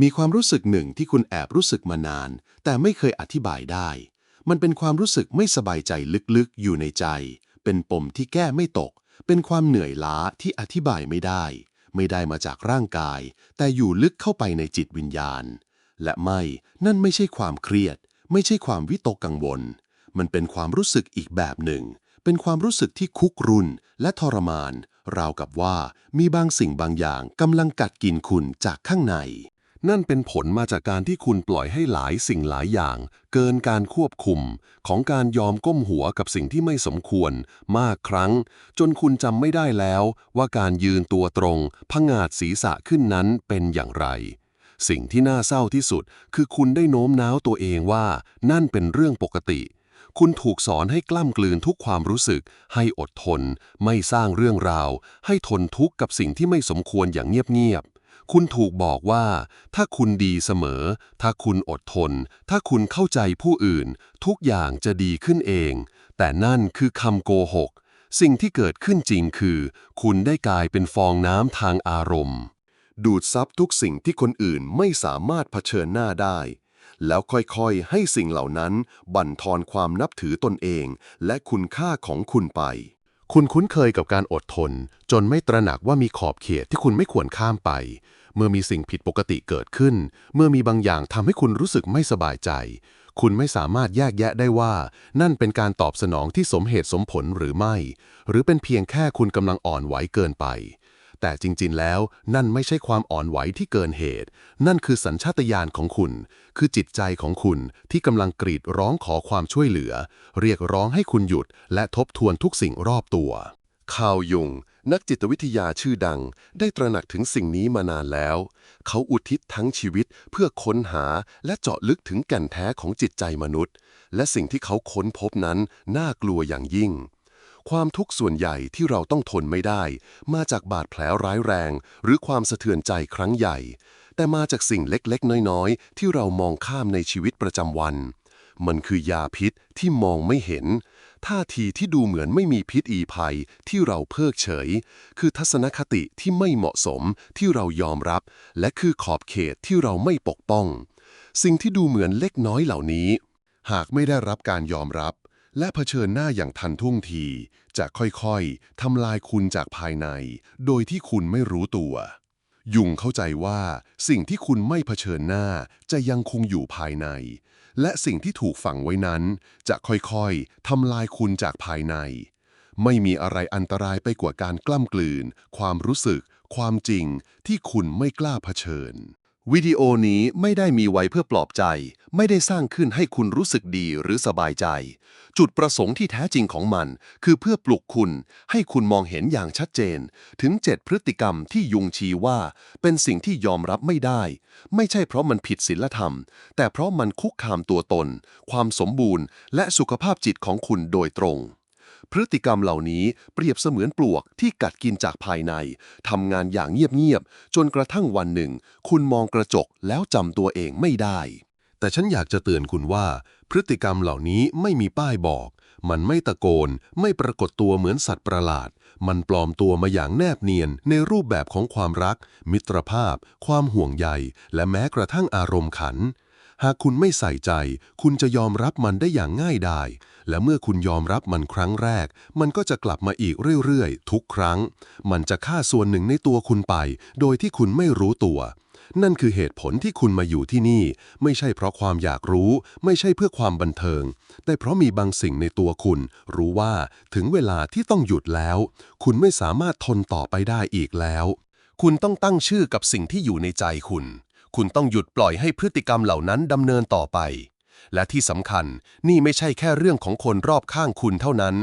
มีความรู้สึกหนึ่งที่คุณแอบรู้สึกมานาน แต่ไม่เคยอธิบายได้ มันเป็นความรู้สึกไม่สบายใจลึกๆ อยู่ในใจ เป็นปมที่แก้ไม่ตก เป็นความเหนื่อยล้าที่อธิบายไม่ได้ ไม่ได้มาจากร่างกาย แต่อยู่ลึกเข้าไปในจิตวิญญาณ และไม่ นั่นไม่ใช่ความเครียด ไม่ใช่ความวิตกกังวล มันเป็นความรู้สึกอีกแบบหนึ่ง เป็นความรู้สึกที่คุกรุนและทรมาน ราวกับว่ามีบางสิ่งบางอย่างกำลังกัดกินคุณจากข้างใน นั่นเป็นผลมาจากการที่คุณปล่อยให้หลายสิ่งหลายอย่าง เกินการควบคุม ของการยอมก้มหัวกับสิ่งที่ไม่สมควร มากครั้ง จนคุณจำไม่ได้แล้วว่าการยืนตัวตรงพงาดศีรษะขึ้นนั้นเป็นอย่างไร สิ่งที่น่าเศร้าที่สุด คือคุณได้โน้มน้าวตัวเองว่า นั่นเป็นเรื่องปกติ คุณถูกสอนให้กล้ำกลืนทุกความรู้สึก ให้อดทน ไม่สร้างเรื่องราว ให้ทนทุกข์กับสิ่งที่ไม่สมควรอย่างเงียบ คุณถูกบอกว่า ถ้าคุณดีเสมอ ถ้าคุณอดทน ถ้าคุณเข้าใจผู้อื่น ทุกอย่างจะดีขึ้นเอง แต่นั่นคือคำโกหก สิ่งที่เกิดขึ้นจริงคือ คุณได้กลายเป็นฟองน้ำทางอารมณ์ ดูดซับทุกสิ่งที่คนอื่นไม่สามารถเผชิญหน้าได้ แล้วค่อยๆ ให้สิ่งเหล่านั้น บั่นทอนความนับถือตนเอง และคุณค่าของคุณไป คุณคุ้นเคยกับการอดทน จนไม่ตระหนักว่ามีขอบเขตที่คุณไม่ควรข้ามไป เมื่อมีสิ่งผิดปกติเกิดขึ้น เมื่อมีบางอย่างทำให้คุณรู้สึกไม่สบายใจ คุณไม่สามารถแยกแยะได้ว่า นั่นเป็นการตอบสนองที่สมเหตุสมผลหรือไม่ หรือเป็นเพียงแค่คุณกำลังอ่อนไหวเกินไป แต่จริงๆ แล้ว นั่นไม่ใช่ความอ่อนไหวที่เกินเหตุ นั่นคือสัญชาตญาณของคุณ คือจิตใจของคุณที่กำลังกรีดร้องขอความช่วยเหลือ เรียกร้องให้คุณหยุด และทบทวนทุกสิ่งรอบตัวคาวยุง นักจิตวิทยาชื่อดัง ได้ตระหนักถึงสิ่งนี้มานานแล้ว เขาอุทิศทั้งชีวิตเพื่อค้นหาและเจาะลึกถึงแก่นแท้ของจิตใจมนุษย์ และสิ่งที่เขาค้นพบนั้นน่ากลัวอย่างยิ่ง ความทุกข์ส่วนใหญ่ที่เราต้องทนไม่ได้ มาจากบาดแผลร้ายแรง หรือความสะเทือนใจครั้งใหญ่ แต่มาจากสิ่งเล็กๆ น้อยๆ ที่เรามองข้ามในชีวิตประจำวัน มันคือยาพิษที่มองไม่เห็น ท่าทีที่ดูเหมือนไม่มีพิษอีภัยที่เราเพิกเฉย คือทัศนคติที่ไม่เหมาะสมที่เรายอมรับ และคือขอบเขตที่เราไม่ปกป้อง สิ่งที่ดูเหมือนเล็กน้อยเหล่านี้ หากไม่ได้รับการยอมรับ และเผชิญหน้าอย่างทันท่วงที จะค่อยๆทำลายคุณจากภายใน โดยที่คุณไม่รู้ตัว ยุงเข้าใจว่าสิ่งที่คุณไม่เผชิญหน้าจะยังคงอยู่ภายใน และสิ่งที่ถูกฝังไว้นั้น จะค่อยๆทำลายคุณจากภายใน ไม่มีอะไรอันตรายไปกว่าการกล้ำกลืน ความรู้สึก ความจริงที่คุณไม่กล้าเผชิญ วิดีโอนี้ไม่ได้มีไว้เพื่อปลอบใจ ไม่ได้สร้างขึ้นให้คุณรู้สึกดีหรือสบายใจ จุดประสงค์ที่แท้จริงของมัน คือเพื่อปลุกคุณ ให้คุณมองเห็นอย่างชัดเจน ถึง 7 พฤติกรรมที่ยุงชี้ว่า เป็นสิ่งที่ยอมรับไม่ได้ ไม่ใช่เพราะมันผิดศีลธรรม แต่เพราะมันคุกคามตัวตน ความสมบูรณ์ และสุขภาพจิตของคุณโดยตรง พฤติกรรมเหล่านี้เปรียบเสมือนปลวกที่กัดกินจากภายในทำงานอย่างเงียบๆจนกระทั่งวันหนึ่ง คุณมองกระจกแล้วจำตัวเองไม่ได้ แต่ฉันอยากจะเตือนคุณว่า พฤติกรรมเหล่านี้ไม่มีป้ายบอก มันไม่ตะโกน ไม่ปรากฏตัวเหมือนสัตว์ประหลาด มันปลอมตัวมาอย่างแนบเนียนในรูปแบบของความรัก มิตรภาพ ความห่วงใย และแม้กระทั่งอารมณ์ขันหากคุณไม่ใส่ใจ คุณจะยอมรับมันได้อย่างง่ายดาย และเมื่อคุณยอมรับมันครั้งแรก มันก็จะกลับมาอีกเรื่อยๆ ทุกครั้ง มันจะฆ่าส่วนหนึ่งในตัวคุณไป โดยที่คุณไม่รู้ตัว นั่นคือเหตุผลที่คุณมาอยู่ที่นี่ ไม่ใช่เพราะความอยากรู้ ไม่ใช่เพื่อความบันเทิง แต่เพราะมีบางสิ่งในตัวคุณ รู้ว่าถึงเวลาที่ต้องหยุดแล้ว คุณไม่สามารถทนต่อไปได้อีกแล้ว คุณต้องตั้งชื่อกับสิ่งที่อยู่ในใจคุณ คุณต้องหยุดปล่อยให้พฤติกรรมเหล่านั้นดำเนินต่อไป และที่สำคัญนี่ไม่ใช่แค่เรื่องของคนรอบข้างคุณเท่านั้น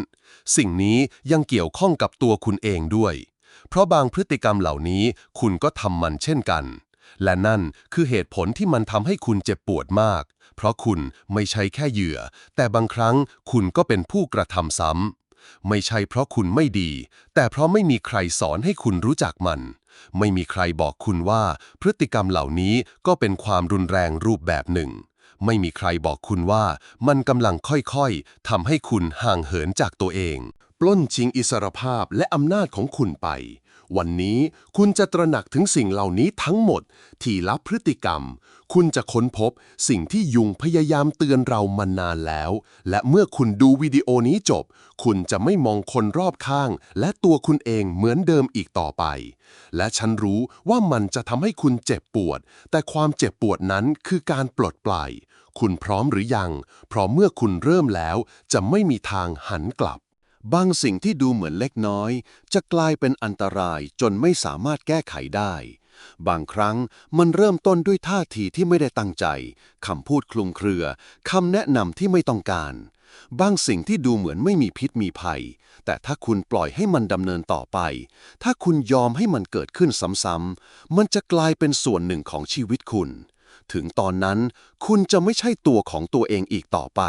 สิ่งนี้ยังเกี่ยวข้องกับตัวคุณเองด้วย เพราะบางพฤติกรรมเหล่านี้คุณก็ทำมันเช่นกัน และนั่นคือเหตุผลที่มันทำให้คุณเจ็บปวดมาก เพราะคุณไม่ใช่แค่เหยื่อ แต่บางครั้งคุณก็เป็นผู้กระทำซ้ำไม่ใช่เพราะคุณไม่ดี แต่เพราะไม่มีใครสอนให้คุณรู้จักมัน ไม่มีใครบอกคุณว่าพฤติกรรมเหล่านี้ก็เป็นความรุนแรงรูปแบบหนึ่ง ไม่มีใครบอกคุณว่ามันกำลังค่อยๆทำให้คุณห่างเหินจากตัวเอง ปล้นชิงอิสรภาพและอำนาจของคุณไป วันนี้คุณจะตระหนักถึงสิ่งเหล่านี้ทั้งหมด ที่ลับพฤติกรรม คุณจะค้นพบสิ่งที่ยุงพยายามเตือนเรามานานแล้ว และเมื่อคุณดูวิดีโอนี้จบ คุณจะไม่มองคนรอบข้าง และตัวคุณเองเหมือนเดิมอีกต่อไป และฉันรู้ว่ามันจะทำให้คุณเจ็บปวด แต่ความเจ็บปวดนั้นคือการปลดปล่อย คุณพร้อมหรือยัง เพราะเมื่อคุณเริ่มแล้ว จะไม่มีทางหันกลับบางสิ่งที่ดูเหมือนเล็กน้อย จะกลายเป็นอันตรายจนไม่สามารถแก้ไขได้ บางครั้งมันเริ่มต้นด้วยท่าทีที่ไม่ได้ตั้งใจคำพูดคลุมเครือคำแนะนำที่ไม่ต้องการ บางสิ่งที่ดูเหมือนไม่มีพิษมีภัย แต่ถ้าคุณปล่อยให้มันดำเนินต่อไป ถ้าคุณยอมให้มันเกิดขึ้นซ้ำๆมันจะกลายเป็นส่วนหนึ่งของชีวิตคุณ ถึงตอนนั้น คุณจะไม่ใช่ตัวของตัวเองอีกต่อไป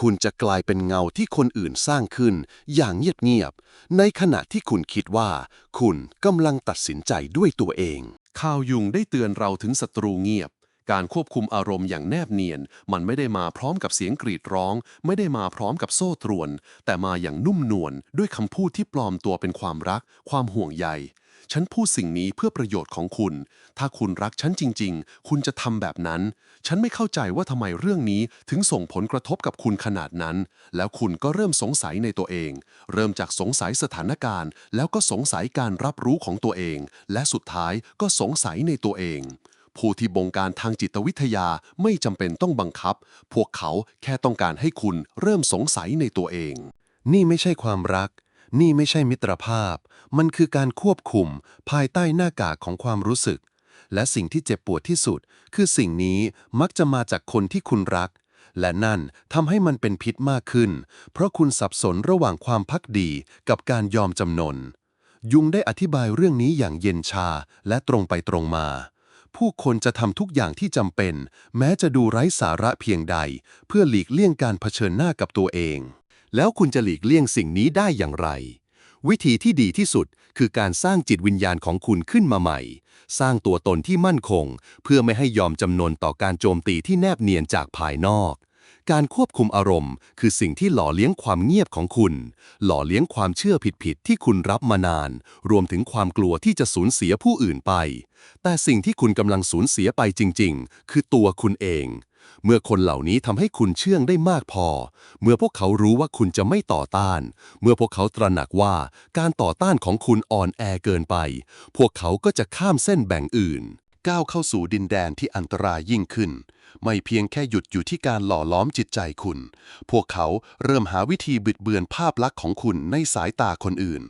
คุณจะกลายเป็นเงาที่คนอื่นสร้างขึ้น อย่างเงียบๆในขณะที่คุณคิดว่า คุณกำลังตัดสินใจด้วยตัวเอง ข่าวยุงได้เตือนเราถึงศัตรูเงียบ การควบคุมอารมณ์อย่างแนบเนียน มันไม่ได้มาพร้อมกับเสียงกรีดร้อง ไม่ได้มาพร้อมกับโซ่ตรวน แต่มาอย่างนุ่มนวลด้วยคำพูดที่ปลอมตัวเป็นความรัก ความห่วงใย ฉันพูดสิ่งนี้เพื่อประโยชน์ของคุณ ถ้าคุณรักฉันจริง ๆ คุณจะทำแบบนั้น ฉันไม่เข้าใจว่าทำไมเรื่องนี้ถึงส่งผลกระทบกับคุณขนาดนั้น แล้วคุณก็เริ่มสงสัยในตัวเอง เริ่มจากสงสัยสถานการณ์ แล้วก็สงสัยการรับรู้ของตัวเอง และสุดท้ายก็สงสัยในตัวเองผู้ที่บงการทางจิตวิทยาไม่จำเป็นต้องบังคับ พวกเขาแค่ต้องการให้คุณเริ่มสงสัยในตัวเอง นี่ไม่ใช่ความรัก นี่ไม่ใช่มิตรภาพ มันคือการควบคุม ภายใต้หน้ากากของความรู้สึก และสิ่งที่เจ็บปวดที่สุด คือสิ่งนี้มักจะมาจากคนที่คุณรัก และนั่นทำให้มันเป็นพิษมากขึ้น เพราะคุณสับสนระหว่างความพักดีกับการยอมจำนน ยุงได้อธิบายเรื่องนี้อย่างเย็นชาและตรงไปตรงมา ผู้คนจะทำทุกอย่างที่จำเป็น แม้จะดูไร้สาระเพียงใด เพื่อหลีกเลี่ยงการเผชิญหน้ากับตัวเอง แล้วคุณจะหลีกเลี่ยงสิ่งนี้ได้อย่างไร วิธีที่ดีที่สุดคือการสร้างจิตวิญญาณของคุณขึ้นมาใหม่ สร้างตัวตนที่มั่นคง เพื่อไม่ให้ยอมจำนนต่อการโจมตีที่แนบเนียนจากภายนอก การควบคุมอารมณ์ คือสิ่งที่หล่อเลี้ยงความเงียบของคุณ หล่อเลี้ยงความเชื่อผิดๆที่คุณรับมานาน รวมถึงความกลัวที่จะสูญเสียผู้อื่นไป แต่สิ่งที่คุณกำลังสูญเสียไปจริง ๆ คือตัวคุณเอง เมื่อคนเหล่านี้ทำให้คุณเชื่องได้มากพอ เมื่อพวกเขารู้ว่าคุณจะไม่ต่อต้าน เมื่อพวกเขาตระหนักว่าการต่อต้านของคุณอ่อนแอเกินไป พวกเขาก็จะข้ามเส้นแบ่งอื่น ก้าวเข้าสู่ดินแดนที่อันตรายยิ่งขึ้น ไม่เพียงแค่หยุดอยู่ที่การหล่อล้อมจิตใจคุณ พวกเขาเริ่มหาวิธีบิดเบือนภาพลักษณ์ของคุณในสายตาคนอื่น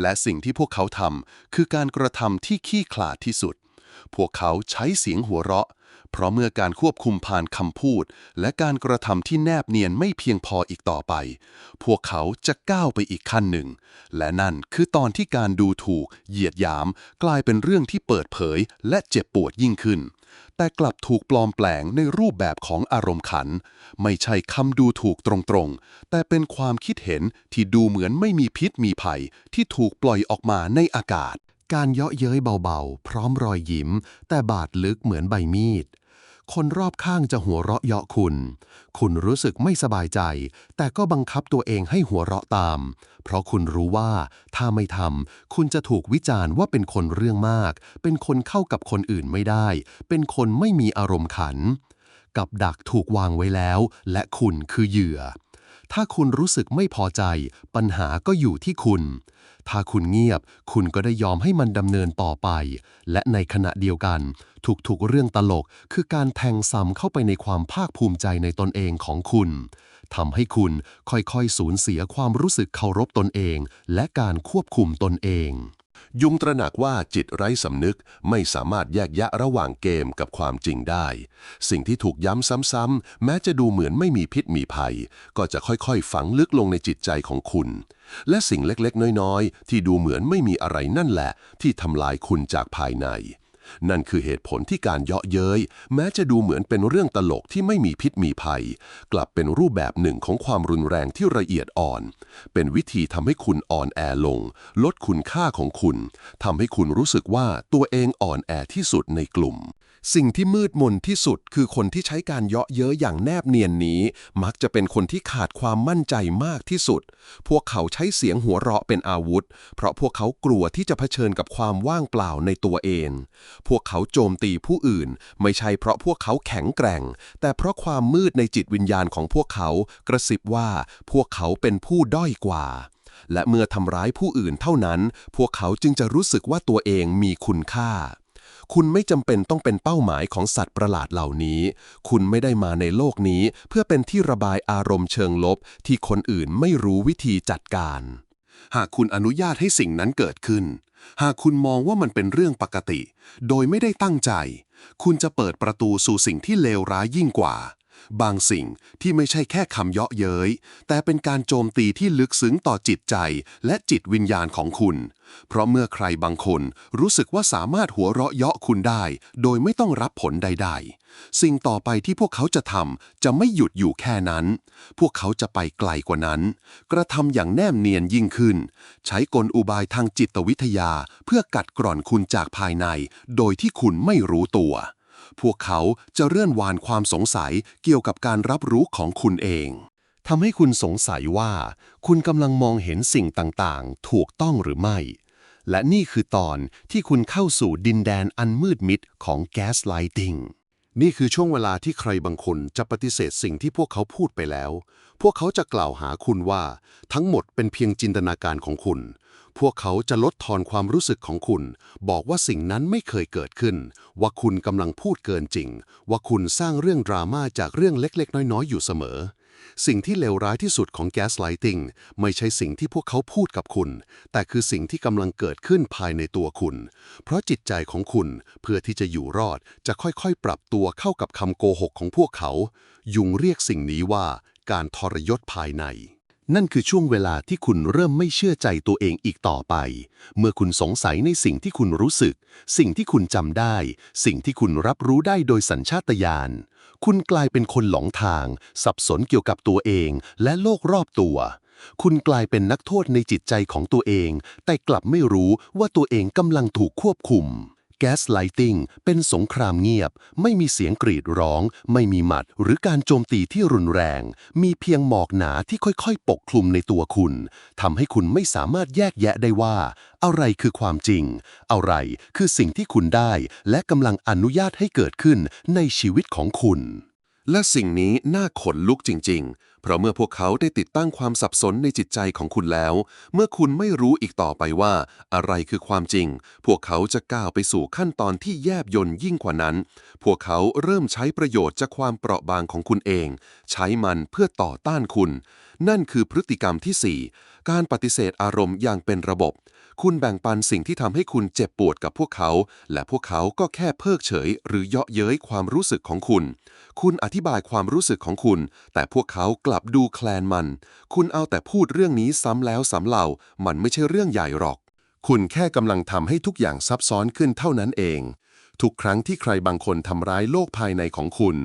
และสิ่งที่พวกเขาทำคือการกระทำที่ขี้ขลาดที่สุดพวกเขาใช้เสียงหัวเราะ เพราะเมื่อการควบคุมผ่านคำพูด และการกระทำที่แนบเนียนไม่เพียงพออีกต่อไป พวกเขาจะก้าวไปอีกขั้นหนึ่ง และนั่นคือตอนที่การดูถูก เหยียดหยาม กลายเป็นเรื่องที่เปิดเผย และเจ็บปวดยิ่งขึ้น แต่กลับถูกปลอมแปลงในรูปแบบของอารมณ์ขัน ไม่ใช่คำดูถูกตรงๆ แต่เป็นความคิดเห็นที่ดูเหมือนไม่มีพิษมีภัย ที่ถูกปล่อยออกมาในอากาศการเยาะเย้ยเบาๆ พร้อมรอยยิ้ม แต่บาดลึกเหมือนใบมีด คนรอบข้างจะหัวเราะเยาะคุณ คุณรู้สึกไม่สบายใจ แต่ก็บังคับตัวเองให้หัวเราะตาม เพราะคุณรู้ว่าถ้าไม่ทำคุณจะถูกวิจารณ์ว่าเป็นคนเรื่องมาก เป็นคนเข้ากับคนอื่นไม่ได้ เป็นคนไม่มีอารมณ์ขัน กับดักถูกวางไว้แล้ว และคุณคือเหยื่อ ถ้าคุณรู้สึกไม่พอใจ ปัญหาก็อยู่ที่คุณ ถ้าคุณเงียบ คุณก็ได้ยอมให้มันดำเนินต่อไป และในขณะเดียวกัน ทุกๆเรื่องตลกคือการแทงซ้ำเข้าไปในความภาคภูมิใจในตนเองของคุณทำให้คุณค่อยๆสูญเสียความรู้สึกเคารพตนเอง และการควบคุมตนเอง ยุงตระหนักว่าจิตไร้สำนึกไม่สามารถแยกแยะระหว่างเกมกับความจริงได้ สิ่งที่ถูกย้ำซ้ำๆ แม้จะดูเหมือนไม่มีพิษมีภัย ก็จะค่อยๆ ฝังลึกลงในจิตใจของคุณ และสิ่งเล็กๆ น้อยๆ ที่ดูเหมือนไม่มีอะไรนั่นแหละ ที่ทำลายคุณจากภายใน นั่นคือเหตุผลที่การเยาะเย้ยแม้จะดูเหมือนเป็นเรื่องตลกที่ไม่มีพิษมีภัย กลับเป็นรูปแบบหนึ่งของความรุนแรงที่ละเอียดอ่อน เป็นวิธีทำให้คุณอ่อนแอลง ลดคุณค่าของคุณทำให้คุณรู้สึกว่าตัวเองอ่อนแอที่สุดในกลุ่ม สิ่งที่มืดมนที่สุดคือคนที่ใช้การเยาะเย้ยอย่างแนบเนียนนี้ มักจะเป็นคนที่ขาดความมั่นใจมากที่สุด พวกเขาใช้เสียงหัวเราะเป็นอาวุธ เพราะพวกเขากลัวที่จะเผชิญกับความว่างเปล่าในตัวเอง พวกเขาโจมตีผู้อื่น ไม่ใช่เพราะพวกเขาแข็งแกร่ง แต่เพราะความมืดในจิตวิญญาณของพวกเขากระซิบว่าพวกเขาเป็นผู้ด้อยกว่าและเมื่อทำร้ายผู้อื่นเท่านั้น พวกเขาจึงจะรู้สึกว่าตัวเองมีคุณค่า คุณไม่จำเป็นต้องเป็นเป้าหมายของสัตว์ประหลาดเหล่านี้ คุณไม่ได้มาในโลกนี้ เพื่อเป็นที่ระบายอารมณ์เชิงลบ ที่คนอื่นไม่รู้วิธีจัดการ หากคุณอนุญาตให้สิ่งนั้นเกิดขึ้น หากคุณมองว่ามันเป็นเรื่องปกติ โดยไม่ได้ตั้งใจ คุณจะเปิดประตูสู่สิ่งที่เลวร้ายยิ่งกว่า บางสิ่งที่ไม่ใช่แค่คำเยาะเย้ย แต่เป็นการโจมตีที่ลึกซึ้งต่อจิตใจและจิตวิญญาณของคุณ เพราะเมื่อใครบางคนรู้สึกว่าสามารถหัวเราะเยาะคุณได้ โดยไม่ต้องรับผลใด ๆ สิ่งต่อไปที่พวกเขาจะทำจะไม่หยุดอยู่แค่นั้น พวกเขาจะไปไกลกว่านั้น กระทำอย่างแนบเนียนยิ่งขึ้น ใช้กลอุบายทางจิตวิทยา เพื่อกัดกร่อนคุณจากภายใน โดยที่คุณไม่รู้ตัว พวกเขาจะเลื่อนวานความสงสัยเกี่ยวกับการรับรู้ของคุณเองทำให้คุณสงสัยว่า คุณกำลังมองเห็นสิ่งต่างๆ ถูกต้องหรือไม่ และนี่คือตอนที่คุณเข้าสู่ดินแดนอันมืดมิดของ Gaslighting นี่คือช่วงเวลาที่ใครบางคนจะปฏิเสธสิ่งที่พวกเขาพูดไปแล้ว พวกเขาจะกล่าวหาคุณว่า ทั้งหมดเป็นเพียงจินตนาการของคุณ พวกเขาจะลดทอนความรู้สึกของคุณ บอกว่าสิ่งนั้นไม่เคยเกิดขึ้น ว่าคุณกำลังพูดเกินจริง ว่าคุณสร้างเรื่องดราม่าจากเรื่องเล็กๆ น้อยๆ อยู่เสมอ สิ่งที่เลวร้ายที่สุดของ Gaslighting ไม่ใช่สิ่งที่พวกเขาพูดกับคุณ แต่คือสิ่งที่กำลังเกิดขึ้นภายในตัวคุณ เพราะจิตใจของคุณเพื่อที่จะอยู่รอด จะค่อยๆ ปรับตัวเข้ากับคำโกหกของพวกเขา ยุงเรียกสิ่งนี้ว่าการทรยศภายใน นั่นคือช่วงเวลาที่คุณเริ่มไม่เชื่อใจตัวเองอีกต่อไป เมื่อคุณสงสัยในสิ่งที่คุณรู้สึก สิ่งที่คุณจำได้ สิ่งที่คุณรับรู้ได้โดยสัญชาตญาณ คุณกลายเป็นคนหลงทาง สับสนเกี่ยวกับตัวเองและโลกรอบตัว คุณกลายเป็นนักโทษในจิตใจของตัวเอง แต่กลับไม่รู้ว่าตัวเองกำลังถูกควบคุม แก๊สไลติงเป็นสงครามเงียบ ไม่มีเสียงกรีดร้อง ไม่มีหมัด หรือการโจมตีที่รุนแรง มีเพียงหมอกหนาที่ค่อยๆ ปกคลุมในตัวคุณทำให้คุณไม่สามารถแยกแยะได้ว่า อะไรคือความจริง อะไรคือสิ่งที่คุณได้ และกำลังอนุญาตให้เกิดขึ้นในชีวิตของคุณ และสิ่งนี้น่าขนลุกจริง ๆ เพราะเมื่อพวกเขาได้ติดตั้งความสับสนในจิตใจของคุณแล้ว เมื่อคุณไม่รู้อีกต่อไปว่า อะไรคือความจริง พวกเขาจะก้าวไปสู่ขั้นตอนที่แยบยลยิ่งกว่านั้น พวกเขาเริ่มใช้ประโยชน์จากความเปราะบางของคุณเอง ใช้มันเพื่อต่อต้านคุณ นั่นคือพฤติกรรมที่ 4 การปฏิเสธอารมณ์อย่างเป็นระบบ คุณแบ่งปันสิ่งที่ทำให้คุณเจ็บปวดกับพวกเขา และพวกเขาก็แค่เพิกเฉย หรือเยาะเย้ยความรู้สึกของคุณ คุณอธิบายความรู้สึกของคุณ แต่พวกเขากลับดูแคลนมัน คุณเอาแต่พูดเรื่องนี้ซ้ำแล้วซ้ำเล่า มันไม่ใช่เรื่องใหญ่หรอก คุณแค่กำลังทำให้ทุกอย่างซับซ้อนขึ้นเท่านั้นเอง ทุกครั้งที่ใครบางคนทำร้ายโลกภายในของคุณ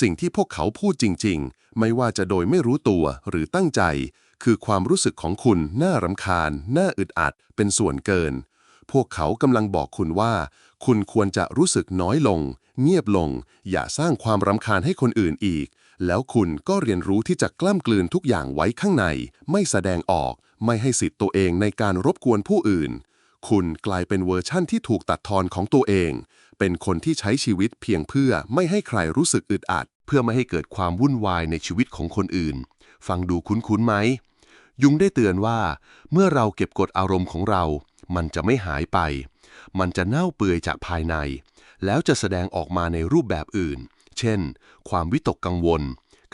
สิ่งที่พวกเขาพูดจริง ๆ ไม่ว่าจะโดยไม่รู้ตัวหรือตั้งใจ คือความรู้สึกของคุณน่ารำคาญ น่าอึดอัด เป็นส่วนเกิน พวกเขากำลังบอกคุณว่า คุณควรจะรู้สึกน้อยลง เงียบลง อย่าสร้างความรำคาญให้คนอื่นอีก แล้วคุณก็เรียนรู้ที่จะกล้ำกลืนทุกอย่างไว้ข้างใน ไม่แสดงออก ไม่ให้สิทธิ์ตัวเองในการรบกวนผู้อื่น คุณกลายเป็นเวอร์ชั่นที่ถูกตัดทอนของตัวเอง เป็นคนที่ใช้ชีวิตเพียงเพื่อไม่ให้ใครรู้สึกอึดอัด เพื่อไม่ให้เกิดความวุ่นวายในชีวิตของคนอื่น ฟังดูคุ้นๆไหม ยุงได้เตือนว่า เมื่อเราเก็บกดอารมณ์ของเรา มันจะไม่หายไป มันจะเน่าเปื่อยจากภายใน แล้วจะแสดงออกมาในรูปแบบอื่น เช่น ความวิตกกังวล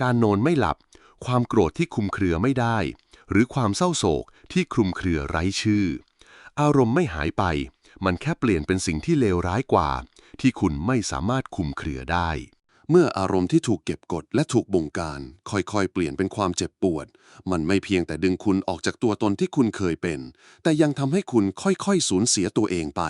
การนอนไม่หลับ ความโกรธที่คุมเครือไม่ได้ หรือความเศร้าโศกที่คลุมเครือไร้ชื่อ อารมณ์ไม่หายไป มันแค่เปลี่ยนเป็นสิ่งที่เลวร้ายกว่า ที่คุณไม่สามารถคุมเครือได้ เมื่ออารมณ์ที่ถูกเก็บกดและถูกบงการ ค่อยๆ เปลี่ยนเป็นความเจ็บปวด มันไม่เพียงแต่ดึงคุณออกจากตัวตนที่คุณเคยเป็น แต่ยังทำให้คุณค่อยๆ สูญเสียตัวเองไป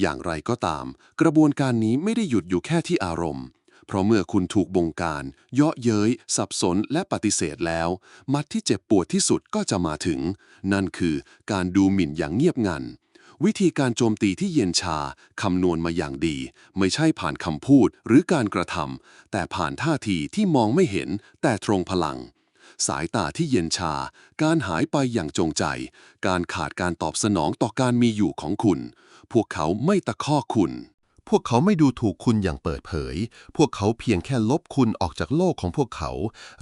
อย่างไรก็ตาม กระบวนการนี้ไม่ได้หยุดอยู่แค่ที่อารมณ์ เพราะเมื่อคุณถูกบงการ เยาะเย้ย สับสนและปฏิเสธแล้ว มัดที่เจ็บปวดที่สุดก็จะมาถึง นั่นคือการดูหมิ่นอย่างเงียบงัน วิธีการโจมตีที่เย็นชา คำนวณมาอย่างดี ไม่ใช่ผ่านคำพูดหรือการกระทำแต่ผ่านท่าทีที่มองไม่เห็น แต่ตรงพลัง สายตาที่เย็นชา การหายไปอย่างจงใจ การขาดการตอบสนองต่อการมีอยู่ของคุณ พวกเขาไม่ตะคอกคุณ พวกเขาไม่ดูถูกคุณอย่างเปิดเผย พวกเขาเพียงแค่ลบคุณออกจากโลกของพวกเขา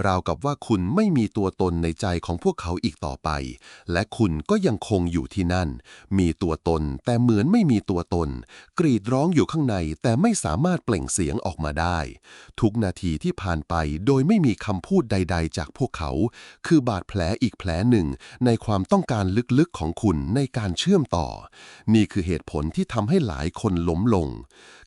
ราวกับว่าคุณไม่มีตัวตนในใจของพวกเขาอีกต่อไป และคุณก็ยังคงอยู่ที่นั่น มีตัวตนแต่เหมือนไม่มีตัวตน กรีดร้องอยู่ข้างในแต่ไม่สามารถเปล่งเสียงออกมาได้ ทุกนาทีที่ผ่านไปโดยไม่มีคำพูดใด ๆ จากพวกเขา คือบาดแผลอีกแผลหนึ่ง ในความต้องการลึกๆของคุณในการเชื่อมต่อ นี่คือเหตุผลที่ทำให้หลายคนล้มลง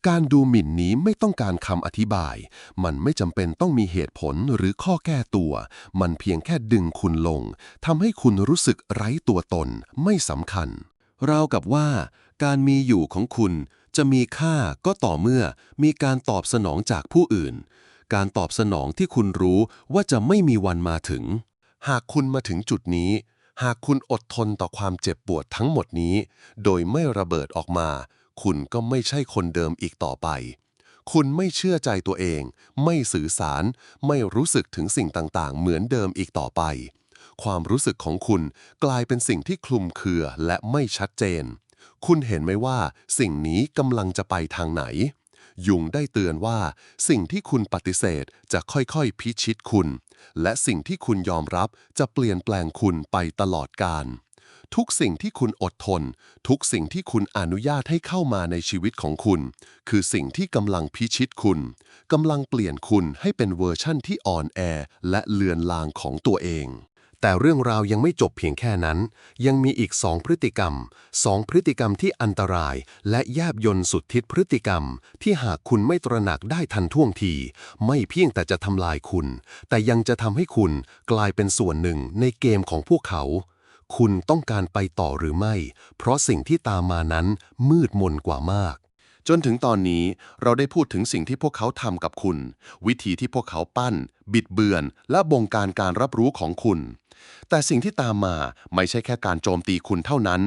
การดูหมิ่นนี้ไม่ต้องการคำอธิบาย มันไม่จำเป็นต้องมีเหตุผลหรือข้อแก้ตัว มันเพียงแค่ดึงคุณลงทำให้คุณรู้สึกไร้ตัวตนไม่สำคัญ ราวกับว่า การมีอยู่ของคุณจะมีค่าก็ต่อเมื่อมีการตอบสนองจากผู้อื่น การตอบสนองที่คุณรู้ว่าจะไม่มีวันมาถึง หากคุณมาถึงจุดนี้ หากคุณอดทนต่อความเจ็บปวดทั้งหมดนี้ โดยไม่ระเบิดออกมา คุณก็ไม่ใช่คนเดิมอีกต่อไป คุณไม่เชื่อใจตัวเอง ไม่สื่อสาร ไม่รู้สึกถึงสิ่งต่างๆ เหมือนเดิมอีกต่อไป ความรู้สึกของคุณกลายเป็นสิ่งที่คลุมเครือและไม่ชัดเจน คุณเห็นไหมว่า สิ่งนี้กำลังจะไปทางไหน ยุงได้เตือนว่า สิ่งที่คุณปฏิเสธจะค่อยๆพิชิตคุณ และสิ่งที่คุณยอมรับจะเปลี่ยนแปลงคุณไปตลอดกาล ทุกสิ่งที่คุณอดทน ทุกสิ่งที่คุณอนุญาตให้เข้ามาในชีวิตของคุณ คือสิ่งที่กำลังพิชิตคุณกำลังเปลี่ยนคุณให้เป็นเวอร์ชั่นที่อ่อนแอและเลือนลางของตัวเอง แต่เรื่องราวยังไม่จบเพียงแค่นั้น ยังมีอีกสองพฤติกรรมสองพฤติกรรมที่อันตราย และแยบยนต์สุดทิศพฤติกรรม ที่หากคุณไม่ตระหนักได้ทันท่วงที ไม่เพียงแต่จะทำลายคุณ แต่ยังจะทำให้คุณกลายเป็นส่วนหนึ่งในเกมของพวกเขา คุณต้องการไปต่อหรือไม่ เพราะสิ่งที่ตามมานั้นมืดมนกว่ามาก จนถึงตอนนี้เราได้พูดถึงสิ่งที่พวกเขาทำกับคุณ วิธีที่พวกเขาปั้น บิดเบือน และบงการการรับรู้ของคุณ แต่สิ่งที่ตามมาไม่ใช่แค่การโจมตีคุณเท่านั้น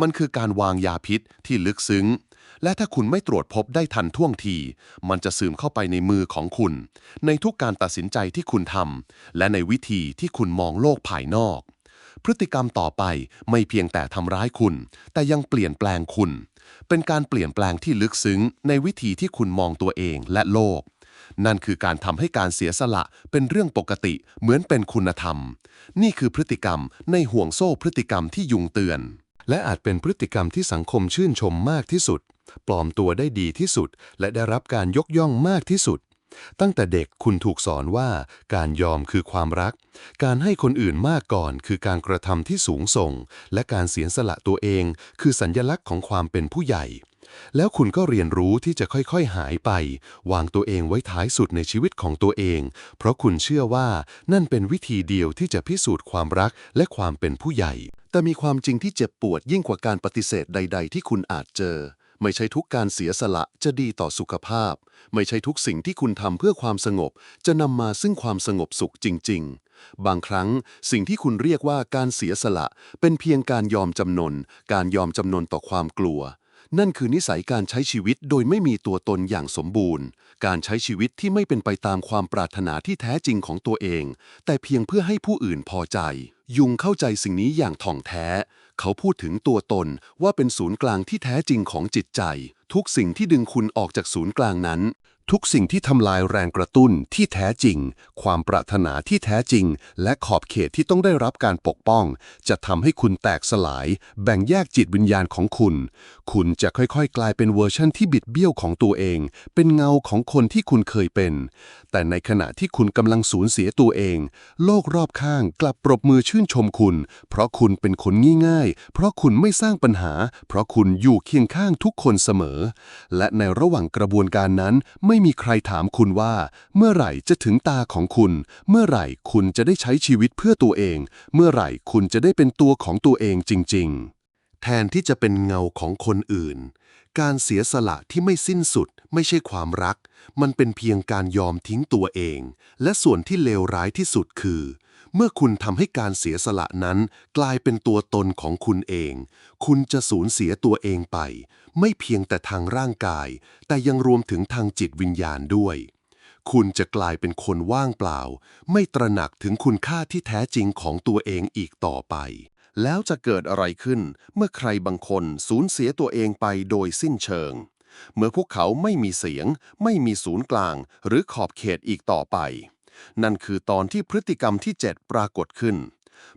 มันคือการวางยาพิษที่ลึกซึ้งและถ้าคุณไม่ตรวจพบได้ทันท่วงที มันจะซึมเข้าไปในมือของคุณ ในทุกการตัดสินใจที่คุณทำและในวิธีที่คุณมองโลกภายนอก พฤติกรรมต่อไปไม่เพียงแต่ทำร้ายคุณ แต่ยังเปลี่ยนแปลงคุณ เป็นการเปลี่ยนแปลงที่ลึกซึ้ง ในวิธีที่คุณมองตัวเองและโลก นั่นคือการทำให้การเสียสละเป็นเรื่องปกติเหมือนเป็นคุณธรรม นี่คือพฤติกรรมในห่วงโซ่พฤติกรรมที่ยุงเตือน และอาจเป็นพฤติกรรมที่สังคมชื่นชมมากที่สุด ปลอมตัวได้ดีที่สุด และได้รับการยกย่องมากที่สุด ตั้งแต่เด็กคุณถูกสอนว่าการยอมคือความรัก การให้คนอื่นมากก่อนคือการกระทำที่สูงส่ง และการเสียสละตัวเองคือสัญญลักษณ์ของความเป็นผู้ใหญ่ แล้วคุณก็เรียนรู้ที่จะค่อยๆหายไป วางตัวเองไว้ท้ายสุดในชีวิตของตัวเอง เพราะคุณเชื่อว่านั่นเป็นวิธีเดียวที่จะพิสูจน์ความรักและความเป็นผู้ใหญ่ แต่มีความจริงที่เจ็บปวดยิ่งกว่าการปฏิเสธใด ๆ ที่คุณอาจเจอ ไม่ใช่ทุกการเสียสละจะดีต่อสุขภาพ ไม่ใช่ทุกสิ่งที่คุณทำเพื่อความสงบ จะนำมาซึ่งความสงบสุขจริง ๆ บางครั้งสิ่งที่คุณเรียกว่าการเสียสละ เป็นเพียงการยอมจำนน การยอมจำนนต่อความกลัว นั่นคือนิสัยการใช้ชีวิตโดยไม่มีตัวตนอย่างสมบูรณ์ การใช้ชีวิตที่ไม่เป็นไปตามความปรารถนาที่แท้จริงของตัวเอง แต่เพียงเพื่อให้ผู้อื่นพอใจ ยุงเข้าใจสิ่งนี้อย่างถ่องแท้ เขาพูดถึงตัวตนว่าเป็นศูนย์กลางที่แท้จริงของจิตใจ ทุกสิ่งที่ดึงคุณออกจากศูนย์กลางนั้น ทุกสิ่งที่ทำลายแรงกระตุ้นที่แท้จริง ความปรารถนาที่แท้จริง และขอบเขตที่ต้องได้รับการปกป้อง จะทำให้คุณแตกสลาย แบ่งแยกจิตวิญญาณของคุณ คุณจะค่อยๆ กลายเป็นเวอร์ชั่นที่บิดเบี้ยวของตัวเอง เป็นเงาของคนที่คุณเคยเป็น แต่ในขณะที่คุณกำลังสูญเสียตัวเอง โลกรอบข้างกลับปรบมือชื่นชมคุณ เพราะคุณเป็นคนง่ายๆเพราะคุณไม่สร้างปัญหา เพราะคุณอยู่เคียงข้างทุกคนเสมอ และในระหว่างกระบวนการนั้นไม่มีใครถามคุณว่า เมื่อไหร่จะถึงตาของคุณ เมื่อไหร่คุณจะได้ใช้ชีวิตเพื่อตัวเอง เมื่อไหร่คุณจะได้เป็นตัวของตัวเองจริง ๆ แทนที่จะเป็นเงาของคนอื่น การเสียสละที่ไม่สิ้นสุดไม่ใช่ความรัก มันเป็นเพียงการยอมทิ้งตัวเอง และส่วนที่เลวร้ายที่สุดคือ เมื่อคุณทำให้การเสียสละนั้น กลายเป็นตัวตนของคุณเอง คุณจะสูญเสียตัวเองไป ไม่เพียงแต่ทางร่างกาย แต่ยังรวมถึงทางจิตวิญญาณด้วย คุณจะกลายเป็นคนว่างเปล่า ไม่ตระหนักถึงคุณค่าที่แท้จริงของตัวเองอีกต่อไป แล้วจะเกิดอะไรขึ้น เมื่อใครบางคนสูญเสียตัวเองไปโดยสิ้นเชิง เมื่อพวกเขาไม่มีเสียง ไม่มีศูนย์กลาง หรือขอบเขตอีกต่อไป นั่นคือตอนที่พฤติกรรมที่ 7 ปรากฏขึ้น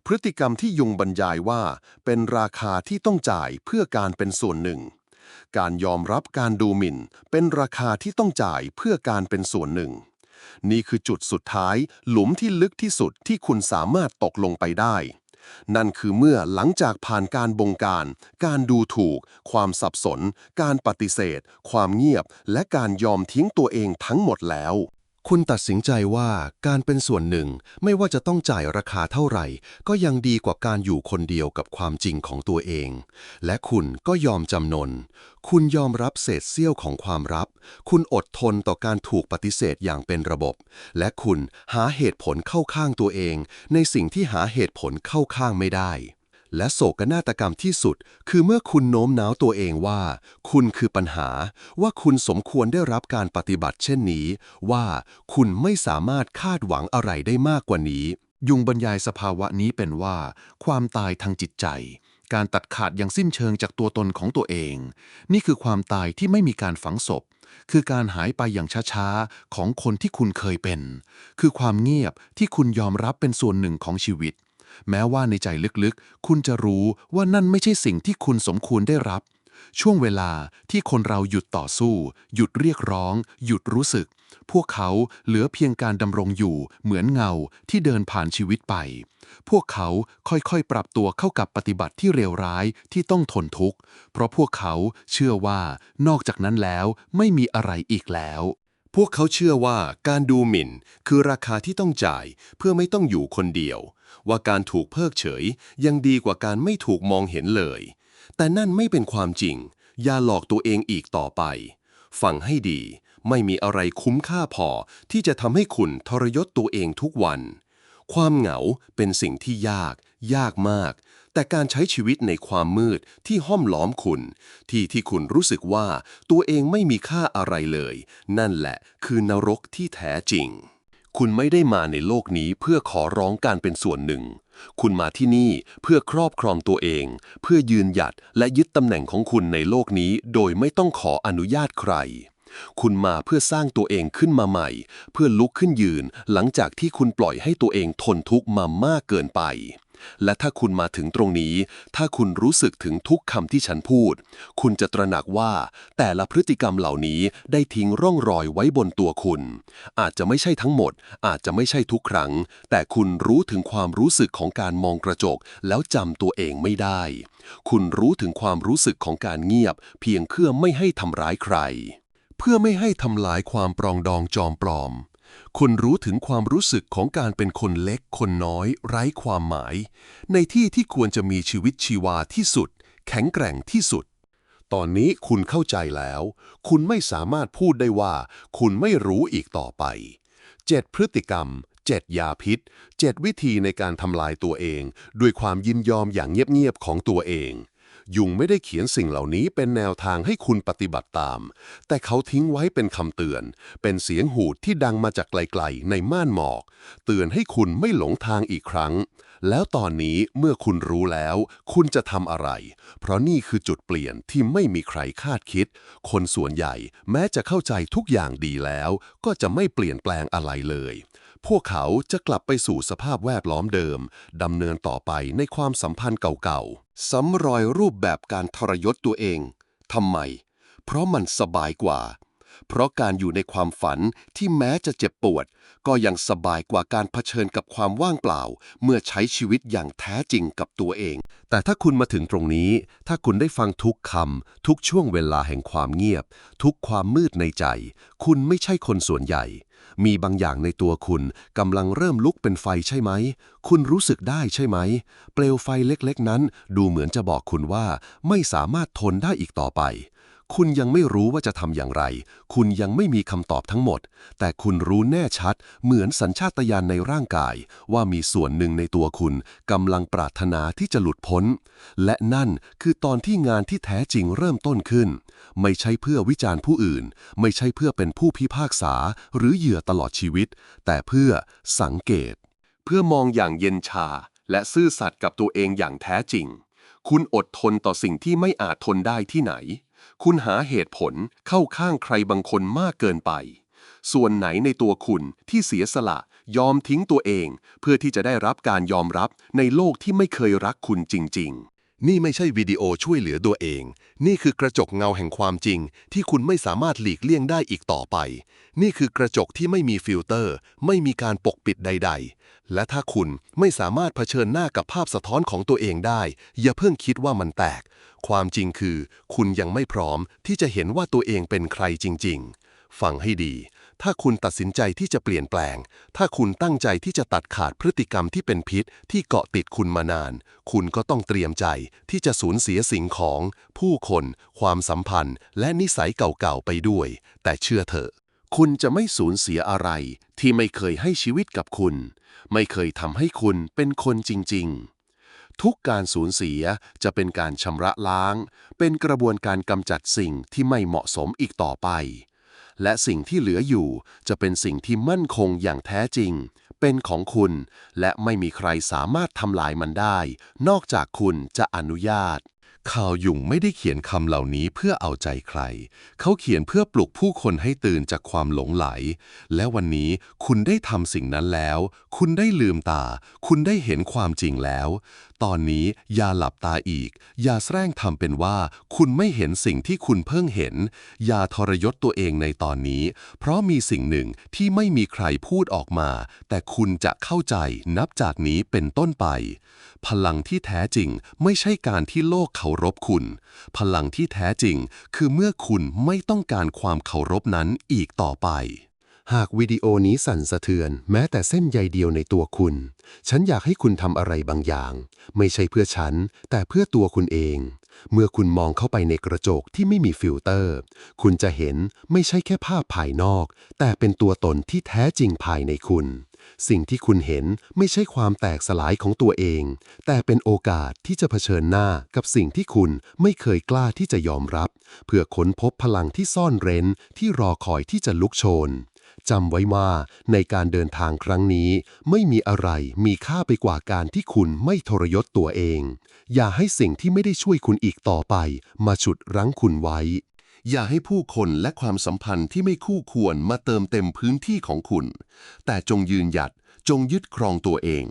พฤติกรรมที่ยุงบรรยายว่า เป็นราคาที่ต้องจ่ายเพื่อการเป็นส่วนหนึ่ง การยอมรับการดูหมิ่น เป็นราคาที่ต้องจ่ายเพื่อการเป็นส่วนหนึ่ง นี่คือจุดสุดท้าย หลุมที่ลึกที่สุดที่คุณสามารถตกลงไปได้นั่นคือเมื่อหลังจากผ่านการบงการ การดูถูก ความสับสน การปฏิเสธ ความเงียบ และการยอมทิ้งตัวเองทั้งหมดแล้ว คุณตัดสินใจว่าการเป็นส่วนหนึ่งไม่ว่าจะต้องจ่ายราคาเท่าไหร่ ก็ยังดีกว่าการอยู่คนเดียวกับความจริงของตัวเอง และคุณก็ยอมจำนน คุณยอมรับเศษเสี้ยวของความรับ คุณอดทนต่อการถูกปฏิเสธอย่างเป็นระบบ และคุณหาเหตุผลเข้าข้างตัวเอง ในสิ่งที่หาเหตุผลเข้าข้างไม่ได้ และโศกนาฏกรรมที่สุด คือเมื่อคุณโน้มน้าวตัวเองว่า คุณคือปัญหา ว่าคุณสมควรได้รับการปฏิบัติเช่นนี้ ว่าคุณไม่สามารถคาดหวังอะไรได้มากกว่านี้ ยุงบรรยายสภาวะนี้เป็นว่า ความตายทางจิตใจ การตัดขาดอย่างสิ้นเชิงจากตัวตนของตัวเอง นี่คือความตายที่ไม่มีการฝังศพคือการหายไปอย่างช้าๆ ของคนที่คุณเคยเป็น คือความเงียบที่คุณยอมรับเป็นส่วนหนึ่งของชีวิต แม้ว่าในใจลึกๆ คุณจะรู้ว่านั่นไม่ใช่สิ่งที่คุณสมควรได้รับ ช่วงเวลาที่คนเราหยุดต่อสู้ หยุดเรียกร้อง หยุดรู้สึก พวกเขาเหลือเพียงการดำรงอยู่ เหมือนเงาที่เดินผ่านชีวิตไป พวกเขาค่อยๆ ปรับตัวเข้ากับปฏิบัติที่เลวร้ายที่ต้องทนทุกข์ เพราะพวกเขาเชื่อว่านอกจากนั้นแล้วไม่มีอะไรอีกแล้ว พวกเขาเชื่อว่าการดูหมิ่นคือราคาที่ต้องจ่ายเพื่อไม่ต้องอยู่คนเดียว ว่าการถูกเพิกเฉยยังดีกว่าการไม่ถูกมองเห็นเลย แต่นั่นไม่เป็นความจริง อย่าหลอกตัวเองอีกต่อไป ฟังให้ดี ไม่มีอะไรคุ้มค่าพอที่จะทำให้คุณทรยศตัวเองทุกวัน ความเหงาเป็นสิ่งที่ยาก ยากมาก แต่การใช้ชีวิตในความมืดที่ห้อมล้อมคุณ ที่ที่คุณรู้สึกว่าตัวเองไม่มีค่าอะไรเลย นั่นแหละคือนรกที่แท้จริง คุณไม่ได้มาในโลกนี้เพื่อขอร้องการเป็นส่วนหนึ่ง คุณมาที่นี่เพื่อครอบครองตัวเอง เพื่อยืนหยัดและยึดตำแหน่งของคุณในโลกนี้ โดยไม่ต้องขออนุญาตใครคุณมาเพื่อสร้างตัวเองขึ้นมาใหม่ เพื่อลุกขึ้นยืนหลังจากที่คุณปล่อยให้ตัวเองทนทุกข์มามากเกินไป และถ้าคุณมาถึงตรงนี้ ถ้าคุณรู้สึกถึงทุกคำที่ฉันพูด คุณจะตระหนักว่าแต่ละพฤติกรรมเหล่านี้ได้ทิ้งร่องรอยไว้บนตัวคุณ อาจจะไม่ใช่ทั้งหมด อาจจะไม่ใช่ทุกครั้ง แต่คุณรู้ถึงความรู้สึกของการมองกระจก แล้วจำตัวเองไม่ได้ คุณรู้ถึงความรู้สึกของการเงียบ เพียงเพื่อไม่ให้ทำร้ายใคร เพื่อไม่ให้ทำลายความปรองดองจอมปลอม คุณรู้ถึงความรู้สึกของการเป็นคนเล็กคนน้อย ไร้ความหมาย ในที่ที่ควรจะมีชีวิตชีวาที่สุด แข็งแกร่งที่สุด ตอนนี้คุณเข้าใจแล้ว คุณไม่สามารถพูดได้ว่า คุณไม่รู้อีกต่อไปเจ็ดพฤติกรรมเจ็ดยาพิษเจ็ดวิธีในการทำลายตัวเอง ด้วยความยินยอมอย่างเงียบๆของตัวเอง ยุงไม่ได้เขียนสิ่งเหล่านี้เป็นแนวทางให้คุณปฏิบัติตาม แต่เขาทิ้งไว้เป็นคำเตือน เป็นเสียงหูดที่ดังมาจากไกลๆในม่านหมอก เตือนให้คุณไม่หลงทางอีกครั้ง แล้วตอนนี้เมื่อคุณรู้แล้ว คุณจะทำอะไร เพราะนี่คือจุดเปลี่ยนที่ไม่มีใครคาดคิด คนส่วนใหญ่แม้จะเข้าใจทุกอย่างดีแล้ว ก็จะไม่เปลี่ยนแปลงอะไรเลย พวกเขาจะกลับไปสู่สภาพแวดล้อมเดิม ดำเนินต่อไปในความสัมพันธ์เก่าๆซ้ำรอยรูปแบบการทรยศตัวเองทำไม เพราะมันสบายกว่า เพราะการอยู่ในความฝันที่แม้จะเจ็บปวด ก็ยังสบายกว่าการเผชิญกับความว่างเปล่า เมื่อใช้ชีวิตอย่างแท้จริงกับตัวเอง แต่ถ้าคุณมาถึงตรงนี้ ถ้าคุณได้ฟังทุกคำทุกช่วงเวลาแห่งความเงียบ ทุกความมืดในใจ คุณไม่ใช่คนส่วนใหญ่ มีบางอย่างในตัวคุณกำลังเริ่มลุกเป็นไฟใช่ไหม คุณรู้สึกได้ใช่ไหม เปลวไฟเล็กๆ นั้น ดูเหมือนจะบอกคุณว่า ไม่สามารถทนได้อีกต่อไป คุณยังไม่รู้ว่าจะทำอย่างไร คุณยังไม่มีคำตอบทั้งหมด แต่คุณรู้แน่ชัด เหมือนสัญชาตญาณในร่างกาย ว่ามีส่วนหนึ่งในตัวคุณกำลังปรารถนาที่จะหลุดพ้น และนั่นคือตอนที่งานที่แท้จริงเริ่มต้นขึ้น ไม่ใช่เพื่อวิจารณ์ผู้อื่น ไม่ใช่เพื่อเป็นผู้พิพากษา หรือเหยื่อตลอดชีวิต แต่เพื่อสังเกต เพื่อมองอย่างเย็นชา และซื่อสัตย์กับตัวเองอย่างแท้จริง คุณอดทนต่อสิ่งที่ไม่อาจทนได้ที่ไหน คุณหาเหตุผลเข้าข้างใครบางคนมากเกินไป ส่วนไหนในตัวคุณที่เสียสละ ยอมทิ้งตัวเอง เพื่อที่จะได้รับการยอมรับในโลกที่ไม่เคยรักคุณจริง ๆ นี่ไม่ใช่วิดีโอช่วยเหลือตัวเอง นี่คือกระจกเงาแห่งความจริง ที่คุณไม่สามารถหลีกเลี่ยงได้อีกต่อไป นี่คือกระจกที่ไม่มีฟิลเตอร์ ไม่มีการปกปิดใด ๆ และถ้าคุณไม่สามารถเผชิญหน้ากับภาพสะท้อนของตัวเองได้ อย่าเพิ่งคิดว่ามันแตก ความจริงคือ คุณยังไม่พร้อมที่จะเห็นว่าตัวเองเป็นใครจริง ๆ ฟังให้ดี ถ้าคุณตัดสินใจที่จะเปลี่ยนแปลง ถ้าคุณตั้งใจที่จะตัดขาดพฤติกรรมที่เป็นพิษที่เกาะติดคุณมานาน คุณก็ต้องเตรียมใจที่จะสูญเสียสิ่งของ ผู้คน ความสัมพันธ์ และนิสัยเก่าๆไปด้วย แต่เชื่อเถอะ คุณจะไม่สูญเสียอะไร ที่ไม่เคยให้ชีวิตกับคุณ ไม่เคยทำให้คุณเป็นคนจริง ๆทุกการสูญเสียจะเป็นการชำระล้าง เป็นกระบวนการกำจัดสิ่งที่ไม่เหมาะสมอีกต่อไป และสิ่งที่เหลืออยู่จะเป็นสิ่งที่มั่นคงอย่างแท้จริง เป็นของคุณ และไม่มีใครสามารถทำลายมันได้ นอกจากคุณจะอนุญาต ข่าวยุ่งไม่ได้เขียนคำเหล่านี้เพื่อเอาใจใคร เขาเขียนเพื่อปลุกผู้คนให้ตื่นจากความหลงไหล และวันนี้คุณได้ทำสิ่งนั้นแล้ว คุณได้ลืมตา คุณได้เห็นความจริงแล้ว ตอนนี้อย่าหลับตาอีก อย่าแสร้งทำเป็นว่า คุณไม่เห็นสิ่งที่คุณเพิ่งเห็น อย่าทรยศตัวเองในตอนนี้ เพราะมีสิ่งหนึ่งที่ไม่มีใครพูดออกมา แต่คุณจะเข้าใจนับจากนี้เป็นต้นไป พลังที่แท้จริงไม่ใช่การที่โลกเคารพคุณ พลังที่แท้จริงคือเมื่อคุณไม่ต้องการความเคารพนั้นอีกต่อไป หากวิดีโอนี้สั่นสะเทือน แม้แต่เส้นใยเดียวในตัวคุณ ฉันอยากให้คุณทำอะไรบางอย่าง ไม่ใช่เพื่อฉัน แต่เพื่อตัวคุณเอง เมื่อคุณมองเข้าไปในกระจกที่ไม่มีฟิลเตอร์ คุณจะเห็นไม่ใช่แค่ภาพภายนอก แต่เป็นตัวตนที่แท้จริงภายในคุณ สิ่งที่คุณเห็นไม่ใช่ความแตกสลายของตัวเอง แต่เป็นโอกาสที่จะเผชิญหน้ากับสิ่งที่คุณไม่เคยกล้าที่จะยอมรับ เพื่อค้นพบพลังที่ซ่อนเร้นที่รอคอยที่จะลุกโชนจำไว้ว่าในการเดินทางครั้งนี้ ไม่มีอะไรมีค่าไปกว่าการที่คุณไม่ทรยศตัวเอง อย่าให้สิ่งที่ไม่ได้ช่วยคุณอีกต่อไป มาฉุดรั้งคุณไว้ อย่าให้ผู้คนและความสัมพันธ์ที่ไม่คู่ควรมาเติมเต็มพื้นที่ของคุณ แต่จงยืนหยัด จงยึดครองตัวเอง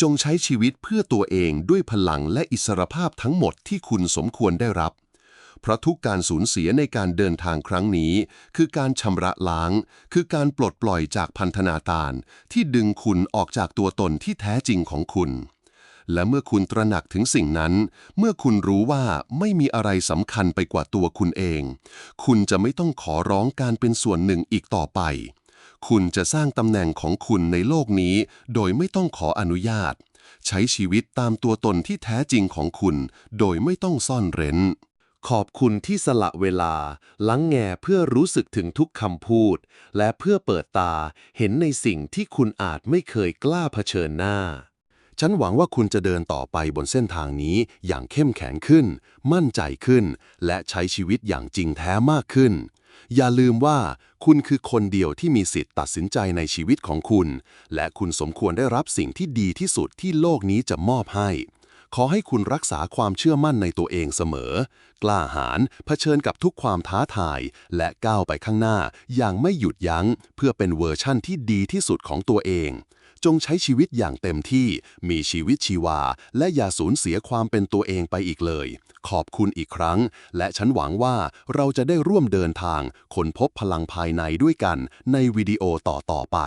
จงใช้ชีวิตเพื่อตัวเองด้วยพลังและอิสรภาพทั้งหมดที่คุณสมควรได้รับ เพราะทุกการสูญเสียในการเดินทางครั้งนี้ คือการชำระล้าง คือการปลดปล่อยจากพันธนาการที่ดึงคุณออกจากตัวตนที่แท้จริงของคุณ และเมื่อคุณตระหนักถึงสิ่งนั้น เมื่อคุณรู้ว่าไม่มีอะไรสำคัญไปกว่าตัวคุณเอง คุณจะไม่ต้องขอร้องการเป็นส่วนหนึ่งอีกต่อไป คุณจะสร้างตำแหน่งของคุณในโลกนี้ โดยไม่ต้องขออนุญาต ใช้ชีวิตตามตัวตนที่แท้จริงของคุณ โดยไม่ต้องซ่อนเร้น ขอบคุณที่สละเวลา ลังแงเพื่อรู้สึกถึงทุกคำพูด และเพื่อเปิดตาเห็นในสิ่งที่คุณอาจไม่เคยกล้าเผชิญหน้า ฉันหวังว่าคุณจะเดินต่อไปบนเส้นทางนี้อย่างเข้มแข็งขึ้น มั่นใจขึ้น และใช้ชีวิตอย่างจริงแท้มากขึ้น อย่าลืมว่าคุณคือคนเดียวที่มีสิทธิ์ตัดสินใจในชีวิตของคุณ และคุณสมควรได้รับสิ่งที่ดีที่สุดที่โลกนี้จะมอบให้ ขอให้คุณรักษาความเชื่อมั่นในตัวเองเสมอ กล้าหาญเผชิญกับทุกความท้าทาย และก้าวไปข้างหน้าอย่างไม่หยุดยัง้ง เพื่อเป็นเวอร์ชั่นที่ดีที่สุดของตัวเอง จงใช้ชีวิตอย่างเต็มที่ มีชีวิตชีวา และอย่าสูญเสียความเป็นตัวเองไปอีกเลย ขอบคุณอีกครั้ง และฉันหวังว่าเราจะได้ร่วมเดินทางค้นพบพลังภายในด้วยกันในวิดีโอต่อๆไป